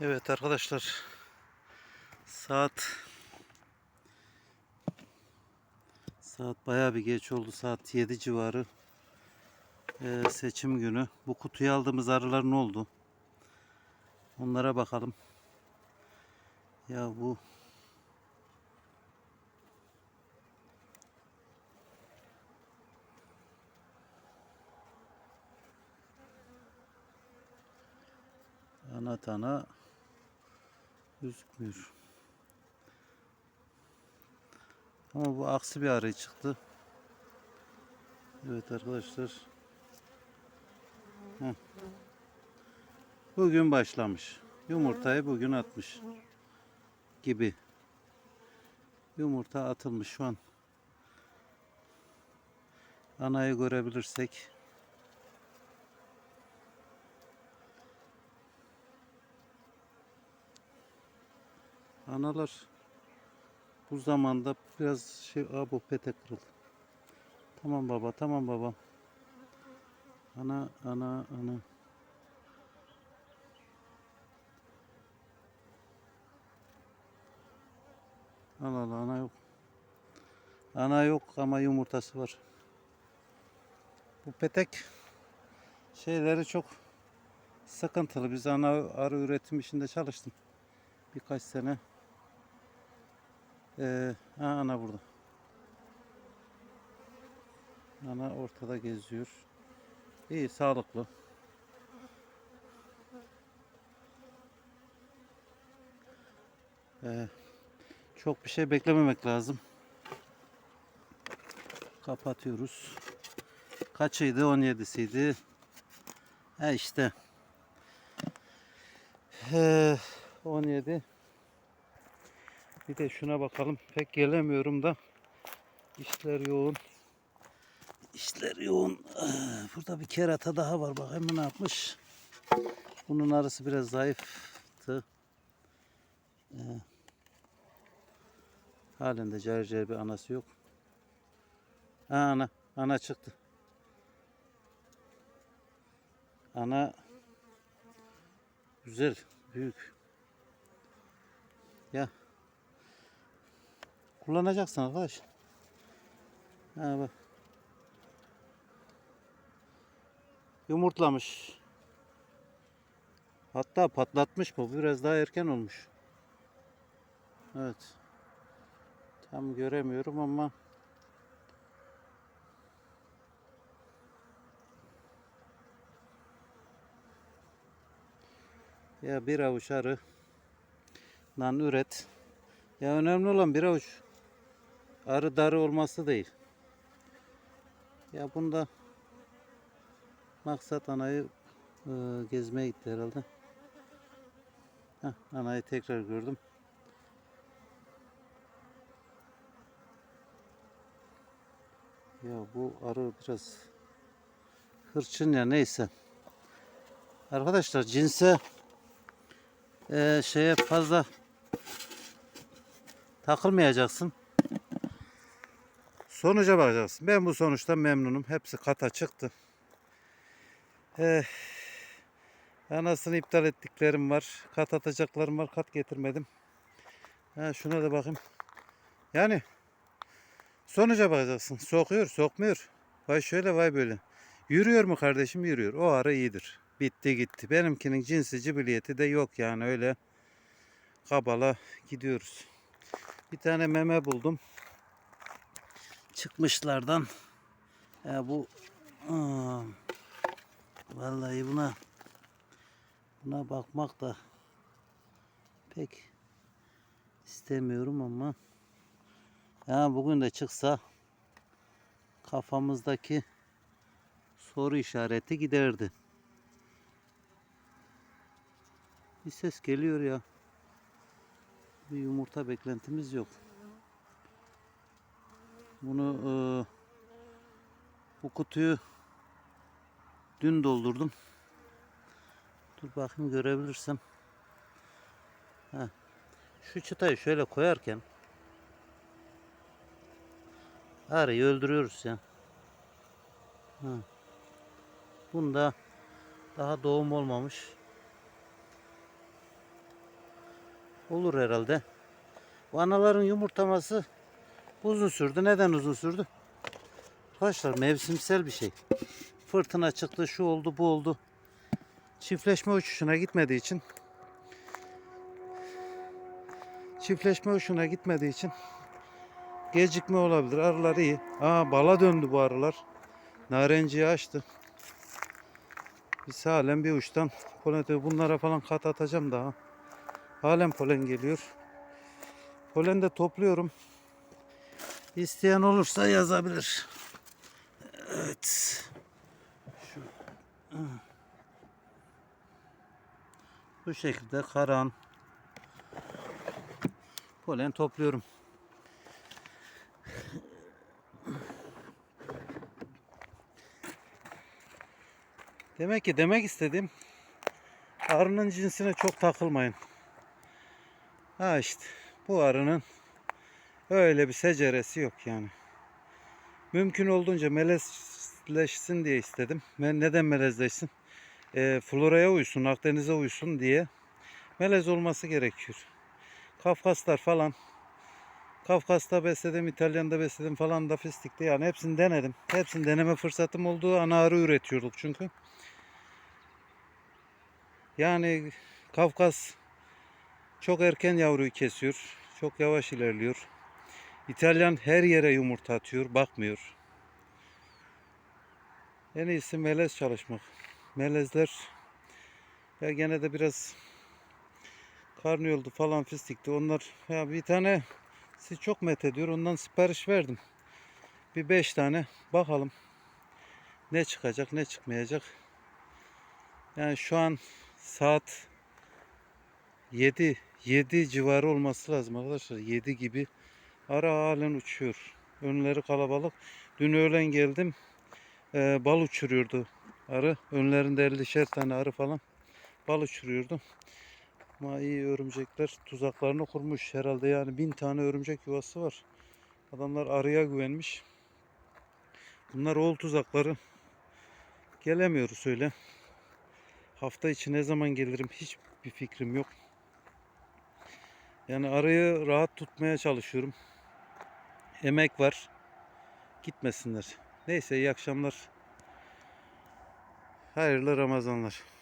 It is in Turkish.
Evet arkadaşlar saat saat bayağı bir geç oldu saat 7 civarı. Ee, seçim günü. Bu kutuya aldığımız arılar ne oldu? Onlara bakalım. Ya bu ana tana gözükmüyor. Ama bu aksi bir arı çıktı. Evet arkadaşlar. Bugün başlamış. Yumurtayı bugün atmış. Gibi. Yumurta atılmış şu an. Anayı görebilirsek. Analar bu zamanda biraz şey Aa, bu pete kırıldı. Tamam baba tamam baba. Ana ana ana. Allah Allah ana yok. Ana yok ama yumurtası var. Bu petek şeyleri çok sıkıntılı. Biz ana arı üretim işinde çalıştım. Birkaç sene. Ee, ana burada. Ana ortada geziyor. İyi, sağlıklı. Ee, çok bir şey beklememek lazım. Kapatıyoruz. Kaçıydı? 17'siydi. Ha işte. Ee, 17. Bir de şuna bakalım. Pek gelemiyorum da. İşler yoğun. İşler yoğun. Ah, Burada bir kerata daha var. Bakayım bu ne yapmış. Bunun arısı biraz zayıftı. Ee, halinde cayır cayır bir anası yok. Ha, ana. Ana çıktı. Ana güzel, büyük. Ya kullanacaksın arkadaş. Ha bak. Yumurtlamış. Hatta patlatmış bu. Biraz daha erken olmuş. Evet. Tam göremiyorum ama ya bir avuç arı üret. Ya önemli olan bir avuç arı darı olması değil. Ya bunda maksat anayı e, gezmeye gitti herhalde. Heh, anayı tekrar gördüm. Ya bu arı biraz hırçın ya neyse. Arkadaşlar cinse e, şeye fazla takılmayacaksın. Sonuca bakacaksın. Ben bu sonuçtan memnunum. Hepsi kata çıktı. Eh, anasını iptal ettiklerim var. Kat atacaklarım var. Kat getirmedim. Ha, şuna da bakayım. Yani sonuca bakacaksın. Sokuyor, sokmuyor. Vay şöyle vay böyle. Yürüyor mu kardeşim? Yürüyor. O ara iyidir. Bitti gitti. Benimkinin cinsi cibiliyeti de yok yani öyle kabala gidiyoruz. Bir tane meme buldum. Çıkmışlardan. Ya bu Aa, vallahi buna buna bakmak da pek istemiyorum ama ya bugün de çıksa kafamızdaki soru işareti giderdi. Bir ses geliyor ya. Bir yumurta beklentimiz yok. Bunu e, bu kutuyu dün doldurdum. Dur bakayım görebilirsem. Heh. Şu çıtayı şöyle koyarken arıyı öldürüyoruz ya. Ha. Bunda daha doğum olmamış. olur herhalde. Bu anaların yumurtlaması uzun sürdü. Neden uzun sürdü? Arkadaşlar mevsimsel bir şey. Fırtına çıktı, şu oldu, bu oldu. Çiftleşme uçuşuna gitmediği için çiftleşme uçuşuna gitmediği için gecikme olabilir. Arılar iyi. Aa bala döndü bu arılar. Narenciyi açtı. Biz halen bir uçtan polen. Bunlara falan kat atacağım daha. Halen polen geliyor. Polen de topluyorum. İsteyen olursa yazabilir. Evet. Şu. Bu şekilde karan polen topluyorum. Demek ki demek istediğim arının cinsine çok takılmayın. Ha işte bu arının öyle bir seceresi yok yani. Mümkün olduğunca melezleşsin diye istedim. Ben neden melezleşsin? E, floraya uysun, Akdeniz'e uysun diye melez olması gerekiyor. Kafkaslar falan Kafkas'ta besledim, İtalyan'da besledim falan da fistikte yani hepsini denedim. Hepsini deneme fırsatım olduğu ana arı üretiyorduk çünkü. Yani Kafkas çok erken yavruyu kesiyor. Çok yavaş ilerliyor. İtalyan her yere yumurta atıyor, bakmıyor. En iyisi melez çalışmak. Melezler ya gene de biraz karnıyoldu falan fistikti. Onlar ya bir tane siz çok met ediyor. Ondan sipariş verdim. Bir beş tane bakalım. Ne çıkacak ne çıkmayacak. Yani şu an saat 7 7 civarı olması lazım arkadaşlar. 7 gibi ara halen uçuyor. Önleri kalabalık. Dün öğlen geldim. Ee, bal uçuruyordu arı. Önlerinde 50'şer tane arı falan bal uçuruyordu. Ama iyi örümcekler tuzaklarını kurmuş herhalde yani bin tane örümcek yuvası var. Adamlar arıya güvenmiş. Bunlar oğul tuzakları. Gelemiyoruz öyle. Hafta içi ne zaman gelirim hiç bir fikrim yok. Yani arayı rahat tutmaya çalışıyorum. Emek var. Gitmesinler. Neyse iyi akşamlar. Hayırlı Ramazanlar.